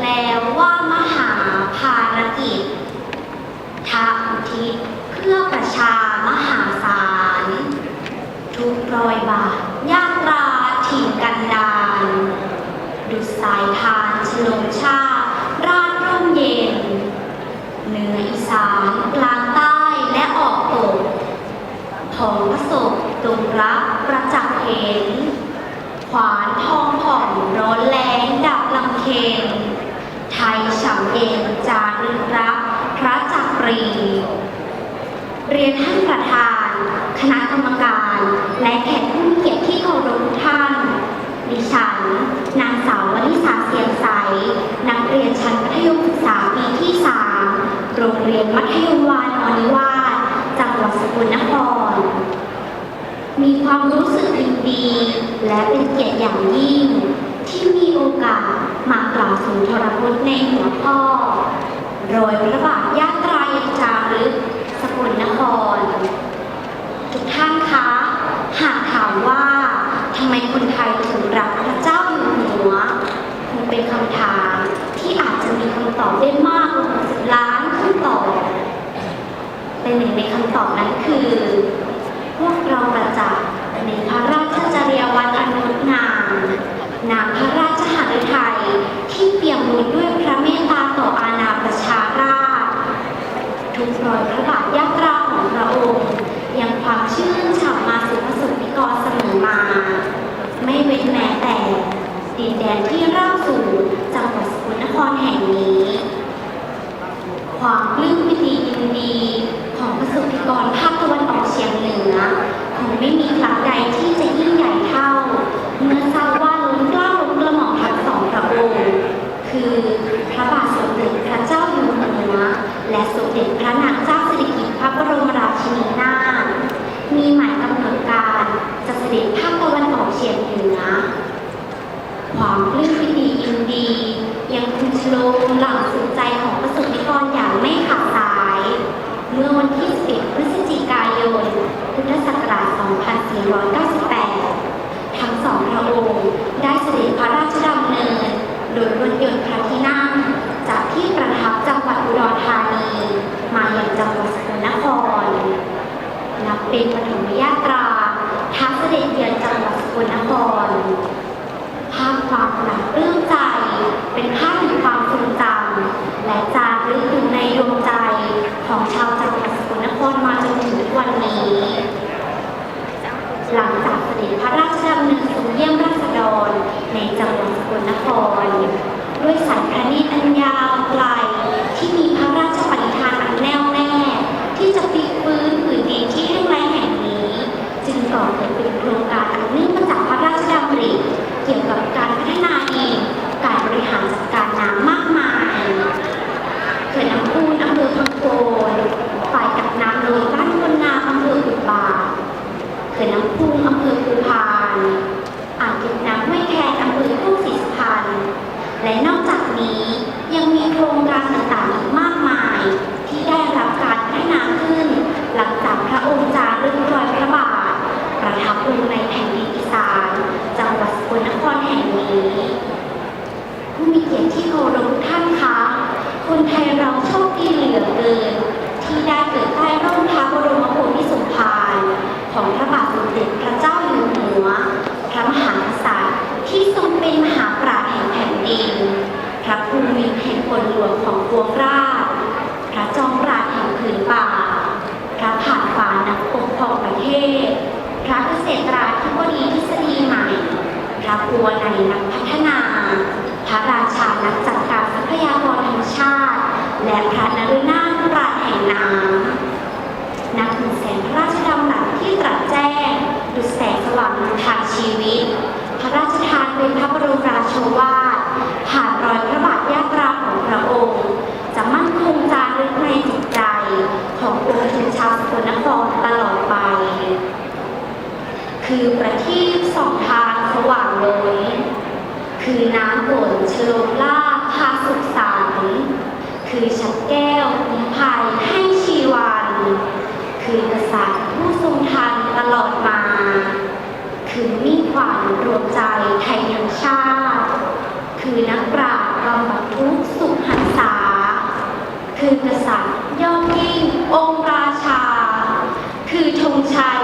แปลว่ามหาภารกิจทาอุทิศเพื่อประชามหาศาล ทุกรอยบาทยากราถิ่นกันดานดุดสายทานชโลมชาราดร่มเย็น เหนืออีสานกลางใต้และออกตกของประสบตรงรับประจักษ์เห็น ขวานทองผ่อนร้อนแรง โรงเรียนมัธยมวานอนิวาสจังหวัดสกลนคร มีความรู้สึกยินดี และเป็นเกียรติอย่างยิ่ง ที่มีโอกาสมากล่าวสุนทรพจน์ในหัวข้อโรยพระบาทยาตรายังจารึกสกลนคร ทุกท่านคะ หากถามว่าทำไมคนไทยถึงรักพระเจ้าอยู่หัวคงเป็นคำถามที่อาจจะมีคำตอบได้มากกว่า60ล้านคำตอบ แต่หนึ่งในคำตอบนั้นคือ พวกเราประจักษ์ในพระราชจริยวัตรอันงดงามนามพระราชหฤทัยที่เปี่ยมล้นด้วยพระเมตตาต่ออาณาประชาราษฎร์ทุกรอยพระบาทยาตราของพระองค์ยังความชื่นฉ่ำมาสู่พสุนิกรเสมอมา ไม่เว้นแม้แต่ดินแดนที่ร่าสู่จังหวัดสกลนครแห่งนี้ ความปลื้มปิติยินดี ของประสบนิกรภาคตะวันออกเฉียงเหนือคงไม่มีครั้งใดที่จะยิ่งใหญ่เท่า เมื่อทราบว่าล้นกล้าล้นกระหม่อมทั้งสองพระองค์คือพระบาทสมเด็จพระเจ้าอยู่หัวและสมเด็จพระนางเจ้าสิริกิติ์พระบรมราชินีนาถมีหมายกำหนดการจะเสด็จภาคตะวันออกเฉียงเหนือความปลื้มปิติยินดี ยังคงชโลมหลั่งสู่ใจของประสบนิกรอย่างไม่ขาด เมื่อวันที่11พฤศจิกายน พุทธศักราช 2498 ทั้งสองพระองค์ได้เสด็จพระราชดำเนิน โดยรถยนต์พระที่นั่ง จากที่ประทับจังหวัดอุดรธานี มาอย่างจังหวัดสกลนคร นับเป็นปฐมยาตราท้าเสด็จเยือนจังหวัดสกลนครภาพความปราบปลื้มใจ เป็นภาพแห่งความทรงจำและจารึกอยู่ในดวงใจของชาวจังหวัดสกลนครมาจนถึงทุกวันนี้ หลั งจากเด็จพระราชดำเนินทรงเยี่ยมราษฎรในจังหวัดสกลนคร ด้วยสายพระเนตรอันยาวไกลที่มีพระราชปณิธานอันแน่วแน่ ที่จะพลิกฟื้นผืนดินที่แห้งแล้งแห่งนี้ จึงก่อเกิดเป็นโครงการอันเนื่องมาจากพระราชดำริเกี่ยวกับการพัฒนาดินการบริหารจัดการน้ำมากมาย เขื่อนน้ำปูนอำเภอพังโคนฝ่ายกักน้ำเลยบ้านคนงามอำเภออุบาทเขื่อนน้ำพุงอำเภอภูพานอ่างเก็บน้ำห้วยแคนอำเภอทุ่งศรีสุพรรณและนอกจากนี้ยังมีโครงการต่างๆอีกมากมาย ที่ได้รับการพัฒนาขึ้น หลังจากพระองค์จารึกรอยพระบาท ประทับลงในแผ่นดินอีสานจังหวัดสกลนครแห่งนี้ ผู้มีเกียรติที่เคารพทุกท่านคะ คนไทยเราโชคดีเหลือเกิน ที่ได้เกิดใต้ร่มพระบรมโพธิสมภารของพระบาทสมเด็จพระเจ้าอยู่หัว พระมหากษัตริย์ที่ทรงเป็นมหาปราชญ์แห่งแผ่นดิน พระภูมิแห่งคนหลวงของปวงราช พระจอมราชแห่งผืนป่า พระผ่านฝานักปกครองประเทศ พระเกษตราธิบดีทฤษฎีใหม่ พ ระปัวในนักพัฒนา พระราชานักจัดการทรัพยากรธรรมชาติ และพระนรุนาถปราชญ์แห่งน้ำนับถึงแสงพระราชดำรัสที่ตรัสแจ้งดุจแสงสว่างนำทางชีวิต พระราชทานเป็นพระบรมราชวาทผ่านรอยพระบาทยาตราของพระองค์ จะมั่นคงจารึกในจิตใจ ของปวงชนชาวสกลนครตลอดไป คือประทีปสองทาง สว่างล้นคือน้ำฝนชโลมลาพาสุขสันคือชัดแก้วคุ้มภัยให้ชีวัน คือกษัตริย์ผู้ทรงทันตลอดมา คือมีขวัญรวมใจไทยทั้งชาติ คือนักปราชญ์บำบัดทุกสุขหันษา คือกษัตริย์ยอดยิ่งองค์ราชา คือธงชัย